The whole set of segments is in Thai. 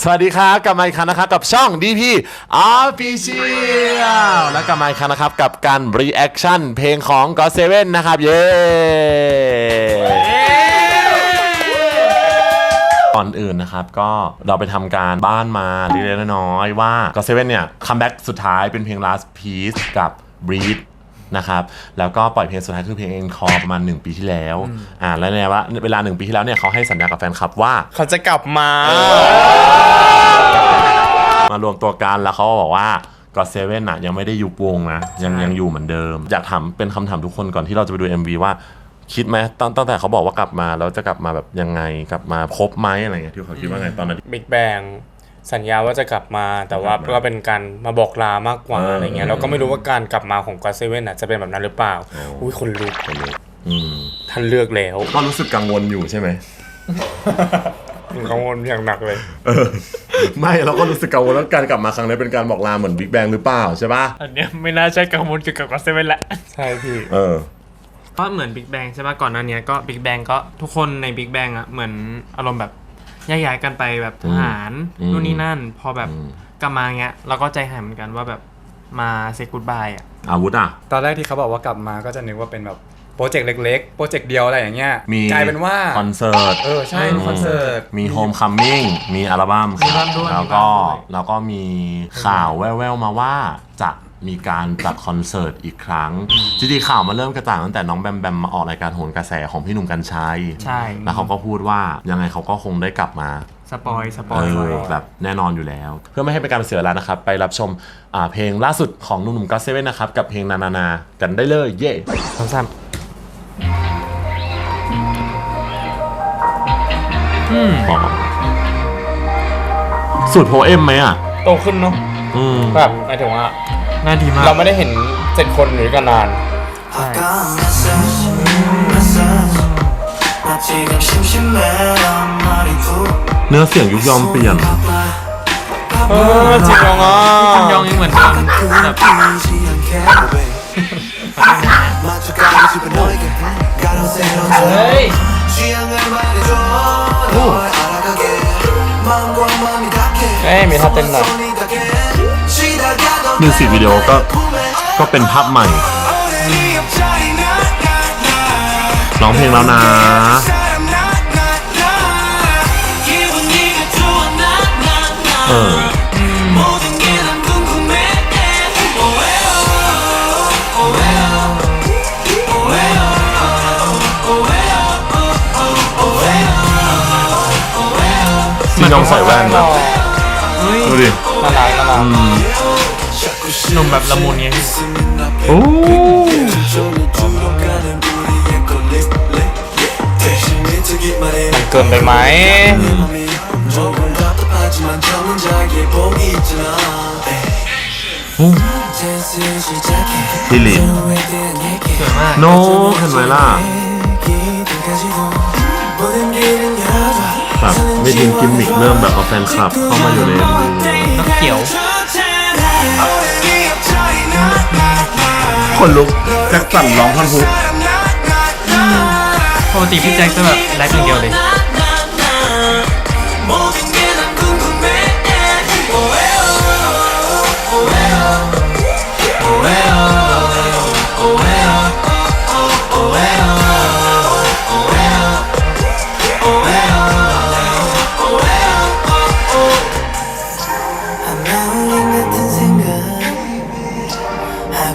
สวัสดีครับกลับมาอีกครั้งนะครับกับช่อง DP Official และกลับมาอีกครั้งนะครับกับการ reaction เพลงของ God Seven นะครับ เย้ ก่อนอื่นนะครับ ก็เราไปทำการบ้านมาเล็กๆน้อยๆว่า God Seven เนี่ยคัมแบ็กสุดท้ายเป็นเพลง last piece กับ breathe นะครับแล้วก็ปล่อยเพลงสุดท้ายคือเพลง Encore ประมาณ 1 ปีที่แล้วอ่าแล้วเนี่ยว่าเวลา 1 ปีที่แล้วเนี่ยเขาให้สัญญากับแฟนคลับว่า เขาจะกลับมา มารวมตัวกันแล้วเขาก็บอกว่าก็เซเว่นอะยังไม่ได้ยุบวงนะยังยังอยู่เหมือนเดิม อยากถามเป็นคำถามทุกคนก่อนที่เราจะไปดู MV ว่า คิดไหมตั้งตั้งแต่เขาบอกว่ากลับมาแล้วจะกลับมาแบบยังไงกลับมาครบไหมอะไรเงี้ยที่เขาคิดว่าไงตอนนั้น บิ๊กแบง สัญญาว่าจะกลับมาแต่ว่าจะกลับมาก็เป็นการมาบอกลามากกว่าเออออะไรเงี้ยเราก็ไม่รู้ว่าการกลับมาของก็เซเว่นอะจะเป็นแบบนั้นหรือเปล่าโอ้อุ้ยคนลุกอืมท่านเลือกแล้วก็รู้สึกกังวลอยู่ใช่ไหมผมกังวลอย่างหนักเลยเออไม่เราก็รู้สึกกังวลแล้วการกลับมาครั้งนี้เป็นการบอกลาเหมือนบิ๊กแบงหรือเปล่าใช่ปะอันเนี้ยไม่น่าใช่กังวลเกี่ยวกับก็เซเว่นแหละใช่พี่เออเพราะเหมือนบิ๊กแบงใช่ป่ะก่อนหน้าเนี้ยก็บิ๊กแบงก็ทุกคนในบิ๊กแบงอะเหมือนอารมณ์แบบแยกย้ายกันไปแบบทหารอืมนู่นนี่นั่น พอแบบอืม กลับมาเงี้ยเราก็ใจหายเหมือนกันว่าแบบมาเซกูดบายอะ อาวุธอะ ตอนแรกที่เขาบอกว่ากลับมาก็จะนึกว่าเป็นแบบโปรเจกต์เล็ก ๆ โปรเจกต์เดียวอะไรอย่างเงี้ยมีกลายเป็นว่า คอนเสิร์ต เออใช่มีคอนเสิร์ต มีโฮมคัมมิ่งมีอัลบั้มมีอัลบั้มด้วยแล้วก็มีอัลบั้มด้วย แล้วก็มีข่าวแว่วๆมาว่าจะ มีการจัดคอนเสิร์ตอีกครั้งจริงๆข่าวมาเริ่มกระจ่างตั้งแต่น้องแบมแบมมาออกรายการโหนกระแสของพี่หนุ่มกัญชัยใช่ แล้วเขาก็พูดว่ายังไงเขาก็คงได้กลับมาสปอยสปอเอยไว้อแบบแน่นอนอยู่แล้ว เพื่อไม่ให้เป็นการเสียเวลานะครับ ไปรับชมอ่าเพลงล่าสุดของหนุ่มๆก็เซเว่นนะครับ กับเพลงนานานากันได้เลยเย่สองสามอืมบอกสูตรโพเอ็มไหมอะ โตขึ้นเนาะอืม แบบหมายถึงว่า น้าดีมากเราไม่ได้เห็นเจ็ดคนหรือกันนานเนื้อเสียงยุกยอมเปลี่ยน เออจริงยองอะคุณยองยังเหมือนเดิมเฮ้ย เอ้ยมีท่าเต้นหน่อย มิวสิกวิดีโอก็ก็เป็นภาพใหม่ร้องเพลงแล้วนะเออมีน้องใส่แว่นนะดูดิน่ารักนารั นมแบบละมุนไงโอ้เกินไปไหมลิลินโน้เห็นไหมล่ะแบบไม่ดินกิมมิกเริ่มแบบเอาแฟนคลับเข้ามาอยู่ในนักเขียว คนลุกแจ็คสันร้องท่อนฮุกปกติพี่แจ็คจะแบบแรปอย่างเดียวเลย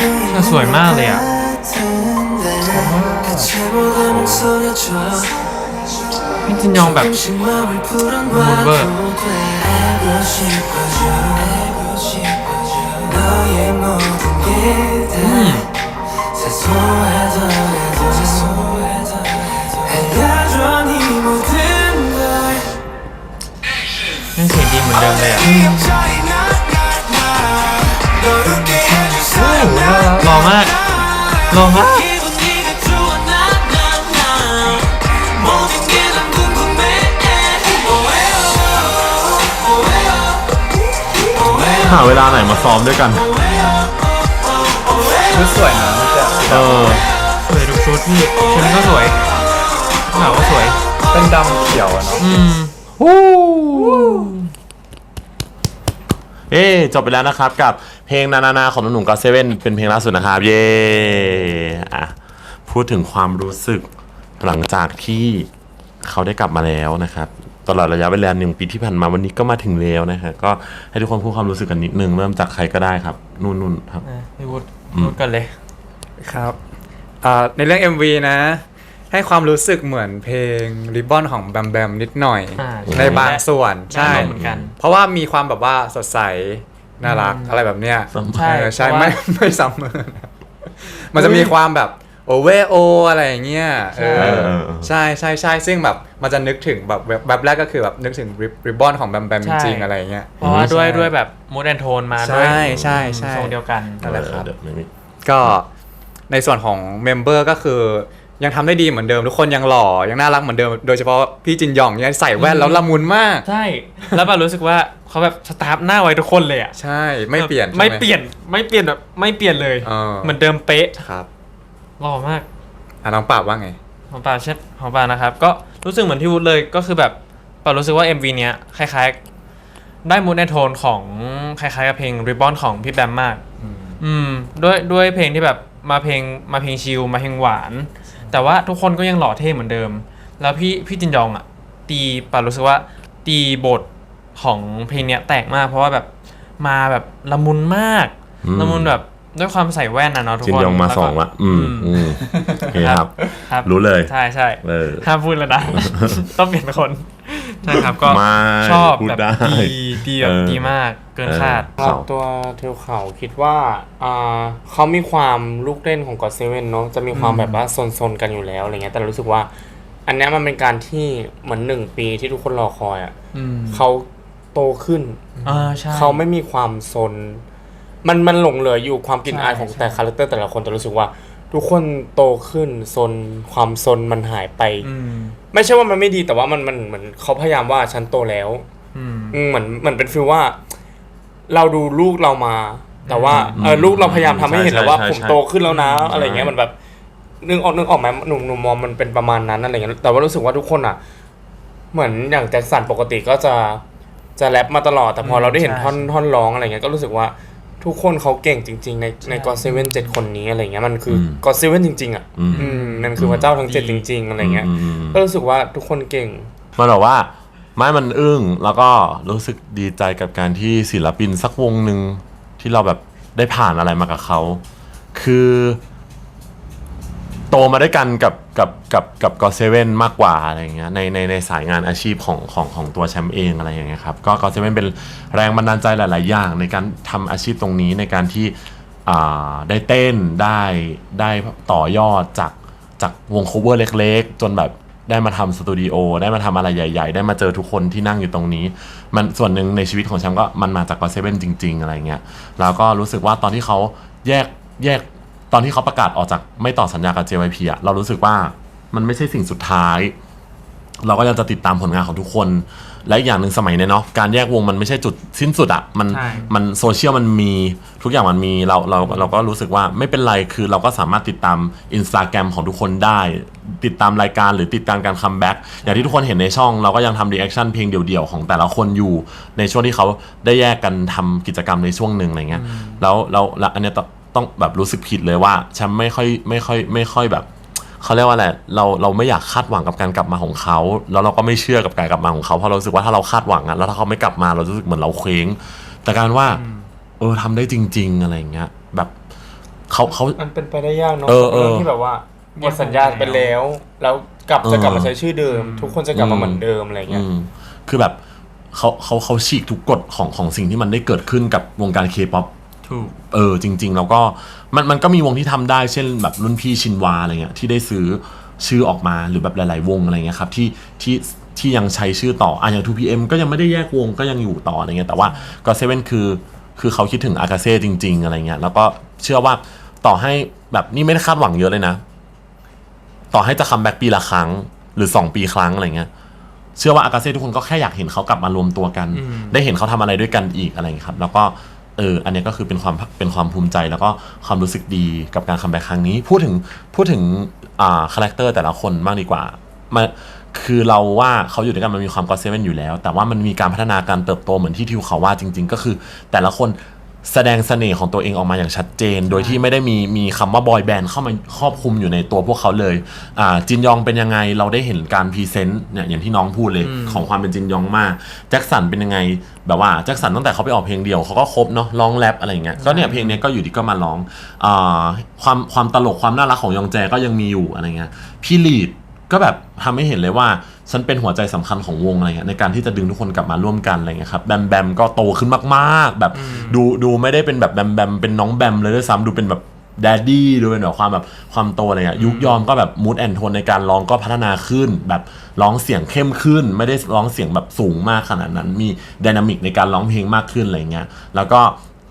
ช่างสวยมากเลยอ่ะพี่จินยองแบบมูดเวอร์อืมนั่นเสียงดีเหมือนเดิมเลยอ่ะ หาเวลาไหนมาซ้อมด้วยกัน ชุดสวยนะมันจะเออ สวยทุกชุดพี่ชุดก็สวยหนาวก็สวย เป็นดำเขียวอะเนาะ อืมเอ๊จบไปแล้วนะครับกับเพลงนานานาของหนุ่มก็เซเว่นเป็นเพลงล่าสุดนะครับ เย้อะพูดถึงความรู้สึกหลังจากที่เขาได้กลับมาแล้วนะครับ ตลอดระยะเวลาหนึ่งปีที่ผ่านมาวันนี้ก็มาถึงแล้วนะฮะก็ให้ทุกคนพูดความรู้สึกกันนิดนึงเริ่มจากใครก็ได้ครับ นุ่นนุ่นครับอะพี่วุฒิพูดกันเลยครับอ่าในเรื่อง MV นะ ให้ความรู้สึกเหมือนเพลงริบบอนของแบมแบมนิดหน่อย อ่าในบางส่วนใช่ได้เหมือนกัน เพราะว่ามีความแบบว่าสดใส น่ารักอะไรแบบเนี้ยซ้ำ ใช่เออใช่เพราะว่า ไม่ไม่ซ้ำเมอนะมันจะมีความแบบโอเวโออะไรอย่างเงี้ยเอเอออเออเออใช่ใช่ใช่ซึ่งแบบ มันจะนึกถึงแบบแบบแบบแรกก็คือแบบนึกถึงริบบอนของแบมแบมจใช่ริงๆอะไรอย่างเงี้ยเพราะว่าด้วยใช่ด้วยแบบมูดแอนโทนมาใช่ด้วยใช่ใช่ทรงเดียวกันนั่นแหละครับเดี๋ยวไม่มีก็ในส่วนของเมมเบอร์ก็คือยังทำได้ดีเหมือนเดิมทุกคนยังหล่อยังน่ารักเหมือนเดิม โดยเฉพาะพี่จินหยองเนี่ยใส่แว่นแล้วละมุนมาก ใช่ แล้วแบบรู้สึกว่าเขาแบบสตาร์ฟหน้าไว้ทุกคนเลยอะใช่ไม่เปลี่ยนแบบไม่ใช่หเปลี่ยนไม่เปลี่ยนแบบไม่เปลี่ยนเลยเออเหมือนเดิมเป๊ะครับหล่อมากอะน้องปราบว่าไงของป่าเช่นของป่านะครับ ก็ รู้สึกเหมือนที่วุฒิเลยก็คือแบบป่ารู้สึกว่า MV เนี้ยคล้ายๆ ได้มูดแอนโทนของคล้ายๆกับเพลง Ribbon ของพี่แบมมาก อืมด้วยด้วยเพลงที่แบบมาเพลงมาเพลงชิลมาเพลงหวาน แต่ว่าทุกคนก็ยังหล่อเท่เหมือนเดิม แล้วพี่พี่จินยองอะ ตีป่ารู้สึกว่าตีบทของเพลงเนี้ยแตกมาก เพราะว่าแบบมาแบบละมุนมากอืมละมุนแบบ ด้วยความใส่แว่นนะเนาะทุกจินคนยองมาแล้วสก็องละอืมอืมโอเคครับครับ รู้เลย ใช่ใช่เออห้ามพูดแล้วนะ ต้องเปลี่ยนคนใช่ครับก็ไม่ชอบพูดแบบได้ดีดีแบบเออดีมากเกินคาดเออครับตัวเทลเขาคิดว่าอ่าเขามีความลูกเล่นของกอดเซเว่นเนาะจะมีความแบบว่าซนๆกันอยู่แล้วอะไรเงี้ยแต่รู้สึกว่า อันเนี้ยมันเป็นการที่เหมือนหนึ่งปีที่ทุกคนรอคอยอะอืมเขาโตขึ้นอ่าใช่เขาไม่มีความซน มันมันหลงเหลืออยู่ความกลิ่นใช่อายของใช่แต่คาแรคเตอร์แต่ละคนแต่รู้สึกว่า ทุกคนโตขึ้นซนความซนมันหายไป อืม ไม่ใช่ว่ามันไม่ดีแต่ว่ามันมันเหมือนเขาพยายามว่าฉันโตแล้ว อืม อืมเหมือนเหมือนเป็นฟีลว่า เราดูลูกเรามา แต่ว่าเออลูกเราพยายามทำให้เห็นแล้วว่าใช่ใช่ผมใช่ โตขึ้นแล้วนะใช่อะไรเงี้ยมันแบบนึกออกนึกออกไหมหนุ่มหนุ่มมองมันเป็นประมาณนั้นอะไรเงี้ยแต่ว่ารู้สึกว่าทุกคนอะ เหมือนอย่างแจ็คสันปกติก็จะจะแรปมาตลอดแต่พอเราได้เห็นท่อนท่อนร้องอะไรเงี้ยก็รู้สึกว่า ทุกคนเขาเก่งจริง ๆ ในในกอเซเว่นเจ็ดคนนี้อะไรเงี้ยมันคืออมกอเซเว่นจริง ๆ อะอืม อืมมันคือพระเจ้าทั้งเจ็ดจริง ๆ อะไรเงี้ยอืมอืมอืมก็รู้สึกว่าทุกคนเก่ง มันแบบว่าไม่มันอึ้งแล้วก็รู้สึกดีใจกับการที่ศิลปินสักวงหนึ่งที่เราแบบได้ผ่านอะไรมากับเขา คือ โตมาด้วยกันกับกับกับกับกอเซเว่นมากกว่าอะไรอย่างเงี้ยในในในสายงานอาชีพของของของตัวแชมป์เองอะไรอย่างเงี้ยครับก็กอเซเว่นเป็นแรงบันดาลใจหลาย ๆ อย่าง ในการทำอาชีพตรงนี้ในการที่อ่าได้เต้นได้ได้ต่อยอดจากจากวง cover เล็ก ๆ จนแบบได้มาทำสตูดิโอได้มาทำอะไรใหญ่ ๆ ได้มาเจอทุกคนที่นั่งอยู่ตรงนี้ มันส่วนหนึ่งในชีวิตของแชมป์ก็มันมาจากกอเซเว่นจริง ๆ อะไรเงี้ยแล้วก็รู้สึกว่าตอนที่เขาแยกแยก ตอนที่เขาประกาศออกจากไม่ต่อสัญญากับ JYP อะเรารู้สึกว่ามันไม่ใช่สิ่งสุดท้าย เราก็ยังจะติดตามผลงานของทุกคน และอีกอย่างหนึ่งสมัยเนี้ยเนาะการแยกวงมันไม่ใช่จุดสิ้นสุดอะมันใช่ มันโซเชียลมันมีทุกอย่างมันมีเราเราเราก็รู้สึกว่าไม่เป็นไรคือเราก็สามารถติดตามอินสตาแกรมของทุกคนได้ ติดตามรายการหรือติดตามการคัมแบ็กอย่างที่ทุกคนเห็นในช่อง เราก็ยังทำรีแอคชั่นเพลงเดี่ยวๆของแต่ละคนอยู่ในช่วงที่เขาได้แยกกันทำกิจกรรมในช่วงหนึ่งอะไรเงี้ยแล้วแล้วแล้วอันเนี้ยต้อง ต้องแบบรู้สึกผิดเลยว่าฉันไม่ค่อยไม่ค่อยไม่ค่อยแบบเขาเรียกว่าอะไรเราเราไม่อยากคาดหวังกับการกลับมาของเขาแล้วเราก็ไม่เชื่อกับการกลับมาของเขาเพราะเรารู้สึกว่าถ้าเราคาดหวังอะแล้วถ้าเขาไม่กลับมาเรารู้สึกเหมือนเราเคว้ง แต่การว่า เออทำได้จริง ๆ อะไรอย่างเงี้ยแบบเขาเขา มันเป็นไปได้ยากเนาะเออเออรื่องที่แบบว่าหมดสัญญาไปแล้ว แล้วกลับจะกลับเออมาใช้ชื่อเดิม ทุกคนจะกลับมาเหมือนเดิมอะไรเงี้ยอืมคือแบบเขาเขาเขาฉีกทุกกฎของของสิ่งที่มันได้เกิดขึ้นกับวงการเคป๊อป ถูก เออจริง ๆ แล้วก็มันมันก็มีวงที่ทำได้เช่นแบบรุ่นพี่ชินวาอะไรเงี้ยที่ได้ซื้อชื่อออกมาหรือแบบหลาย ๆ วงอะไรเงี้ยครับที่ที่ที่ยังใช้ชื่อต่ออะอย่าง 2PM ก็ยังไม่ได้แยกวงก็ยังอยู่ต่ออะไรเงี้ยแต่ว่าก็เซเว่นคือคือเขาคิดถึงอากาเซ่จริง ๆ อะไรเงี้ยแล้วก็เชื่อว่าต่อให้แบบนี่ไม่ได้คาดหวังเยอะเลยนะ ต่อให้จะคัมแบ็กปีละครั้ง หรือ 2 ปีครั้งอะไรเงี้ยเชื่อว่าอากาเซ่ทุกคนก็แค่อยากเห็นเขากลับมารวมตัวกัน ได้เห็นเขาทำอะไรด้วยกันอีกอะไรอย่างเงี้ยครับ แล้วก็ เอออันนี้ก็คือเป็นความเป็นความภูมิใจ แล้วก็ความรู้สึกดีกับการคัมแบ็กครั้งนี้ พูดถึงพูดถึงอ่าคาแรคเตอร์แต่ละคนบ้างดีกว่ามาคือเราว่าเขาอยู่ด้วยกันมันมีความก็เซเว่นอยู่แล้ว แต่ว่ามันมีการพัฒนาการเติบโตเหมือนที่ทิวเขาว่าจริง ๆ ก็คือ แต่ละคน แสดงเสน่ห์ของตัวเองออกมาอย่างชัดเจน โดยที่ไม่ได้มีมีคำว่าบอยแบนด์เข้ามาครอบคลุมอยู่ในตัวพวกเขาเลยอ่าจินยองเป็นยังไงเราได้เห็นการพรีเซนต์เนี่ยอย่างที่น้องพูดเลยของความเป็นจินยองมากแจ็คสันเป็นยังไง แบบว่าแจ็คสันตั้งแต่เขาไปออกเพลงเดียวเขาก็ครบเนาะร้องแรปอะไรอย่างเงี้ยก็เนี่ยเพลงเนี้ยก็อยู่ดีก็มาร้องอ่าความความตลกความน่ารักของยองแจก็ยังมีอยู่อะไรเงี้ยพี่ลีด ก็แบบทำให้เห็นเลยว่าฉันเป็นหัวใจสำคัญของวงอะไรเงี้ยในการที่จะดึงทุกคนกลับมาร่วมกันอะไรเงี้ยครับแบมแบมก็โตขึ้นมากๆ แบบดูดูไม่ได้เป็นแบบแบมแบมเป็นน้องแบมเลยด้วยซ้ำดูเป็นแบบแดดดี้ดูเป็นแบบความแบบความโตอะไรเงี้ยยุคยอมก็แบบมูดแอนโทนในการร้องก็พัฒนาขึ้น แบบร้องเสียงเข้มขึ้น ไม่ได้ร้องเสียงแบบสูงมากขนาดนั้น มีดินามิกในการร้องเพลงมากขึ้นอะไรเงี้ยแล้วก็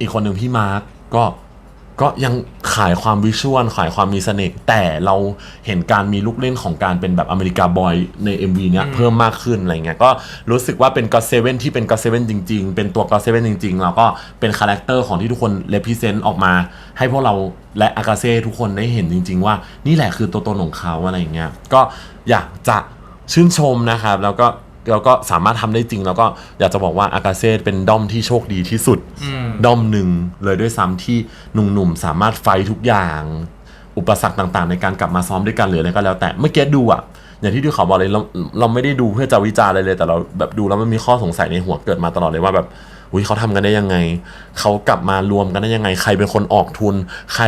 อีกคนหนึ่งพี่มาร์กก็ ก็ยังขายความวิชวลขายความมีเสน่ห์แต่เราเห็นการมีลูกเล่นของการเป็นแบบอเมริกาบอยใน MV เนี้ยเพิ่มมากขึ้นอะไรเงี้ยก็รู้สึกว่าเป็นก็เซเว่นที่เป็นก็เซเว่นจริง ๆ เป็นตัวก็เซเว่นจริง ๆ แล้วก็เป็นคาแรคเตอร์ของที่ทุกคนเลพิเซนต์ออกมา ให้พวกเราและอากาเซ่ทุกคนได้เห็นจริง ๆ ว่านี่แหละคือตัวตนของเขาอะไรเงี้ยก็อยากจะชื่นชมนะครับแล้วก็ แล้วก็สามารถทำได้จริง แล้วก็อยากจะบอกว่าอากาเซ่เป็นด้อมที่โชคดีที่สุด ด้อมหนึ่งเลยด้วยซ้ำที่หนุ่มๆสามารถไฟท์ทุกอย่าง อุปสรรคต่างๆ ในการกลับมาซ้อมด้วยกันหรืออะไรก็แล้ว แต่เมื่อกี้ดูอะอย่างที่ดูเขาบอกเลยเราเราไม่ได้ดูเพื่อจะวิจารณ์อะไรเลย แต่เราแบบดูแล้วมันมีข้อสงสัยในหัวเกิดมาตลอดเลยว่าแบบอุ้ยเขาทำกันได้ยังไง เขากลับมารวมกันได้ยังไง ใครเป็นคนออกทุน ใคร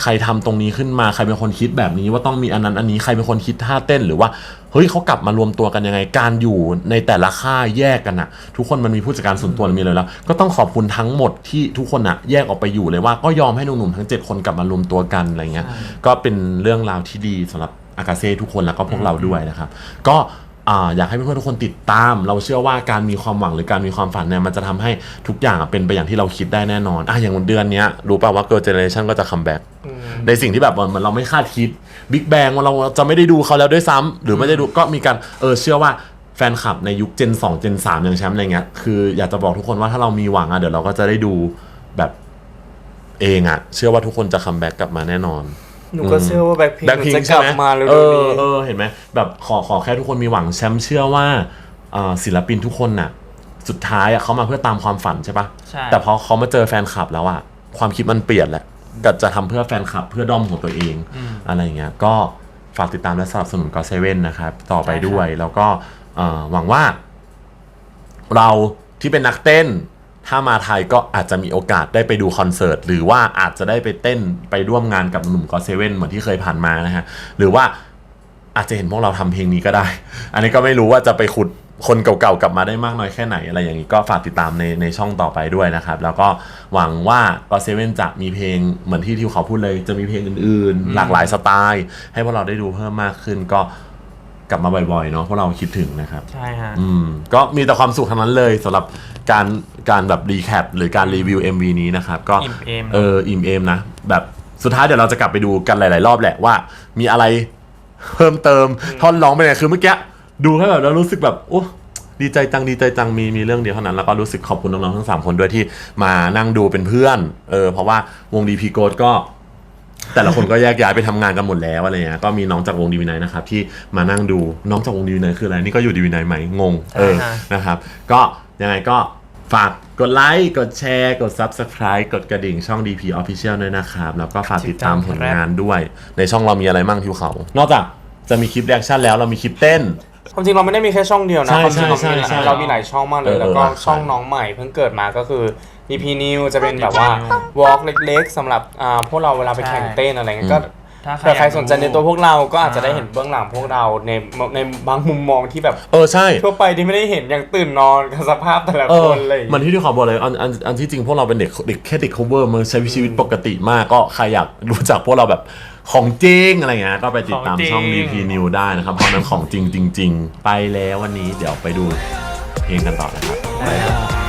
ใครทำตรงนี้ขึ้นมา ใครเป็นคนคิดแบบนี้ว่าต้องมีอันนั้นอันนี้ใครเป็นคนคิดท่าเต้นหรือว่า เฮ้ยเขากลับมารวมตัวกันยังไง การอยู่ในแต่ละค่ายแยกกันอะทุกคนมันมีผู้จัดการส่วนตัวมีเลยแล้ว ก็ต้องขอบคุณทั้งหมดที่ทุกคนอะแยกออกไปอยู่เลยว่าก็ยอมให้หนุ่มๆทั้ง 7 คนกลับมารวมตัวกันอะไรเงี้ยก็เป็นเรื่องราวที่ดีสำหรับอากาเซ่ทุกคนแล้วก็พวกเราด้วยนะครับ ก็อ่าอยากให้เพื่อนๆทุกคนติดตาม เราเชื่อว่าการมีความหวังหรือการมีความฝันเนี่ยมันจะทำให้ทุกอย่างอะเป็นไปอย่างที่เราคิดได้แน่นอนอะอย่างเดือนเนี้ยรู้ป่าวว่า Girl Generation ก็จะคัมแบ็ก ในสิ่งที่แบบเหมือนเราไม่คาดคิดบิ๊กแบงเราจะไม่ได้ดูเขาแล้วด้วยซ้ำหรือไม่ได้ดูก็มีการเออเชื่อว่าแฟนคลับในยุค Gen 2 Gen 3อย่างแชมป์อะไรเงี้ยคืออยากจะบอกทุกคนว่าถ้าเรามีหวังอะเดี๋ยวเราก็จะได้ดูแบบเองอะเชื่อว่าทุกคนจะคัมแบ็กกลับมาแน่นอนหนูก็เชื่อว่าแบ็คพิงแบ็คพิงจะกใช่ลับไหมมาเร็วเอๆอนี้เออเห็นไหมแบบขอขอแค่ทุกคนมีหวังแชมป์เชื่อว่าอ่าศิลปินทุกคนน่ะ สุดท้ายอะเขามาเพื่อตามความฝันใช่ปะใช่แต่พอเขามาเจอแฟนคลับแล้วอะความคิดมันเปลี่ยนแหละ ก็จะทำเพื่อแฟนคลับเพื่อด้อมของตัวเองอะไรอย่างเงี้ยก็ฝากติดตามและสนับสนุนก็เซเว่นนะครับ ต่อไปด้วย แล้วก็เอ่อหวังว่า เราที่เป็นนักเต้น ถ้ามาไทยก็อาจจะมีโอกาสได้ไปดูคอนเสิร์ต หรือว่าอาจจะได้ไปเต้นไปร่วมงานกับหนุ่มก็เซเว่นเหมือนที่เคยผ่านมานะฮะ หรือว่าอาจจะเห็นพวกเราทำเพลงนี้ก็ได้ อันนี้ก็ไม่รู้ว่าจะไปขุด คนเก่าๆกลับมาได้มากน้อยแค่ไหนอะไรอย่างนี้ก็ฝากติดตามในในช่องต่อไปด้วยนะครับ แล้วก็หวังว่าก็เซเว่นจะมีเพลงเหมือนที่ทิวเขาพูดเลยจะมีเพลงอื่นๆ หลากหลายสไตล์ ให้พวกเราได้ดูเพิ่มมากขึ้นก็กลับมาบ่อยๆเนาะพวกเราคิดถึงนะครับ ใช่ฮะ อืมก็มีแต่ความสุขทั้งนั้นเลยสำหรับการการแบบรีแคปหรือการรีวิว MV นี้นะครับ ก็อิ่มเอมเอออิ่มเอมนะ แบบสุดท้ายเดี๋ยวเราจะกลับไปดูกันหลาย ๆ รอบแหละว่า มีอะไรเพิ่มเติมท่อนร้องไปไหนคือเมื่อกี้ ดูให้แบบแล้วรู้สึกแบบโอ้ดีใจจังดีใจจังมีมีเรื่องเดียวเท่านั้นแล้วก็รู้สึกขอบคุณน้องๆทั้งสามคนด้วยที่มานั่งดูเป็นเพื่อนเออเพราะว่าวงดีพีโกดก็ แต่ละคนก็แยกย้ายไปทำงานกันหมดแล้วอะไรเงี้ยก็มีน้องจากวงดีวีไนนะครับที่มานั่งดูน้องจากวงดีวีไนคืออะไรนี่ก็อยู่ดีวีไนไหมงงเออใช่ฮะนะครับ ก็ยังไงก็ฝากกดไลค์กดแชร์กด Subscribe กดกระดิ่งช่อง DP Official ด้วยนะครับ แล้วก็ฝากติดตามผลงานด้วย ในช่องเรามีอะไรมั่งทิวเขา นอกจากจะมีคลิปแอคชั่นแล้วเรามีคลิปเต้น ความจริงเราไม่ได้มีแค่ช่องเดียวนะใช่ความจริงเราใช่มีใช่เรามีหลายช่องมากเลเอยอแล้วก็เออช่องน้องใหม่เพิ่งเกิดมาก็คือ EP New จะเป็นแบบว่าวอล์กเล็กๆสำหรับอ่าพวกเราเวลาไปแข่งเต้นอะไรเงี้ยก็ ถ้าเผื่อใครอยากสนใจในตัวพวกเราก็อาจจะได้อ่าเห็นเบื้องหลังพวกเราในในบางมุมมองที่แบบเออใช่ ทั่วไปที่ไม่ได้เห็นอย่างตื่นนอนกับสภาพแต่ละเอคอนเลยเหมือนที่ที่ขอบอกเลยอันอันอันที่จริงพวกเราเป็นเด็กเด็กแค่เด็ก cover มันใช้ชีวิตปกติมากก็ใครอยากรู้จักพวกเราแบบ ของจริงอะไรเงี้ยก็ไปติดตามของจริงช่อง DP New ได้นะครับ เพราะนั้นของจริงจริง ๆ ไปแล้ววันนี้เดี๋ยวไปดูเพลงกันต่อนะครับ ได้ครับ